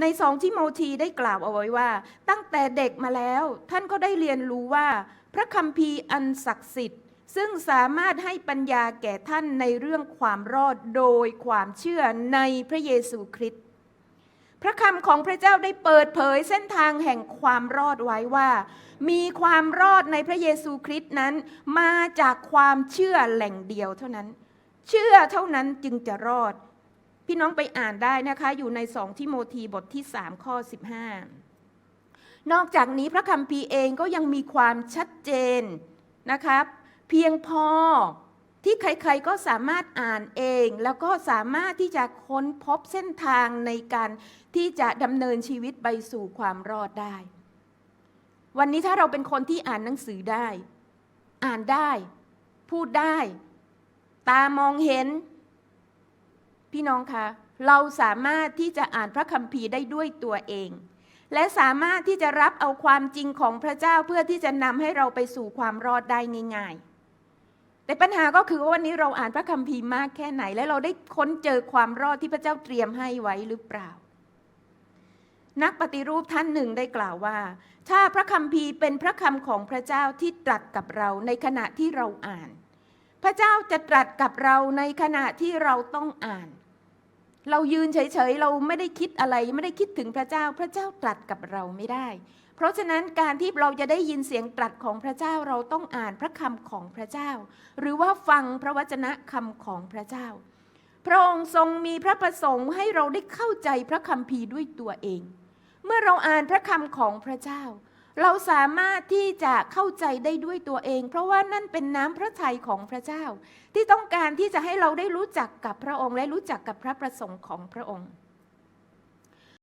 ในสองทิโมธีได้กล่าวเอาไว้ว่า ตั้งแต่เด็กมาแล้ว ท่านก็ได้เรียนรู้ว่า พระคัมภีร์อันศักดิ์สิทธิ์ ซึ่งสามารถให้ปัญญาแก่ท่านในเรื่องความรอดโดยความเชื่อในพระเยซูคริสต์พระคำของพระเจ้าได้เปิดเผยเส้นทางแห่งความรอดไว้ว่า มีความรอดในพระเยซูคริสต์นั้น มาจากความเชื่อแหล่งเดียวเท่านั้น เชื่อเท่านั้นจึงจะรอด พี่น้องไปอ่านได้นะคะ อยู่ในสองทิโมธีบทที่ 3 ข้อ 15 นอกจากนี้พระคัมภีร์เองก็ยังมีความชัดเจนนะครับ เพียงพอที่ใครๆก็สามารถอ่านเอง แล้วก็สามารถที่จะค้นพบเส้นทางในการที่จะดำเนินชีวิตไปสู่ความรอดได้ วันนี้ถ้าเราเป็นคนที่อ่านหนังสือได้ อ่านได้ พูดได้ ตามองเห็น พี่น้องคะ เราสามารถที่จะอ่านพระคัมภีร์ได้ด้วยตัวเอง และสามารถที่จะรับเอาความจริงของพระเจ้าเพื่อที่จะนำให้เราไปสู่ความรอดได้ง่ายๆ แต่ปัญหาก็คือว่าวันนี้เราอ่านพระคัมภีร์มากแค่ไหน และเราได้ค้นเจอความรอดที่พระเจ้าเตรียมให้ไว้หรือเปล่า นักปฏิรูปท่านหนึ่งได้กล่าวว่า ถ้าพระคัมภีร์เป็นพระคำของพระเจ้าที่ตรัสกับเราในขณะที่เราอ่านพระเจ้าจะตรัสกับเราในขณะที่เราต้องอ่าน เรายืนเฉยๆ เราไม่ได้คิดอะไรไม่ได้คิดถึงพระเจ้า พระเจ้าตรัสกับเราไม่ได้ เพราะฉะนั้นการที่เราจะได้ยินเสียงตรัสของพระเจ้าเราต้องอ่านพระคำของพระเจ้า หรือว่าฟังพระวจนะคำของพระเจ้า พระองค์ทรงมีพระประสงค์ให้เราได้เข้าใจพระคัมภีร์ด้วยตัวเอง เมื่อเราอ่านพระคำของพระเจ้า เราสามารถที่จะเข้าใจได้ด้วยตัวเอง เพราะว่านั่นเป็นน้ำพระทัยของพระเจ้า ที่ต้องการที่จะให้เราได้รู้จักกับพระองค์และรู้จักกับพระประสงค์ของพระองค์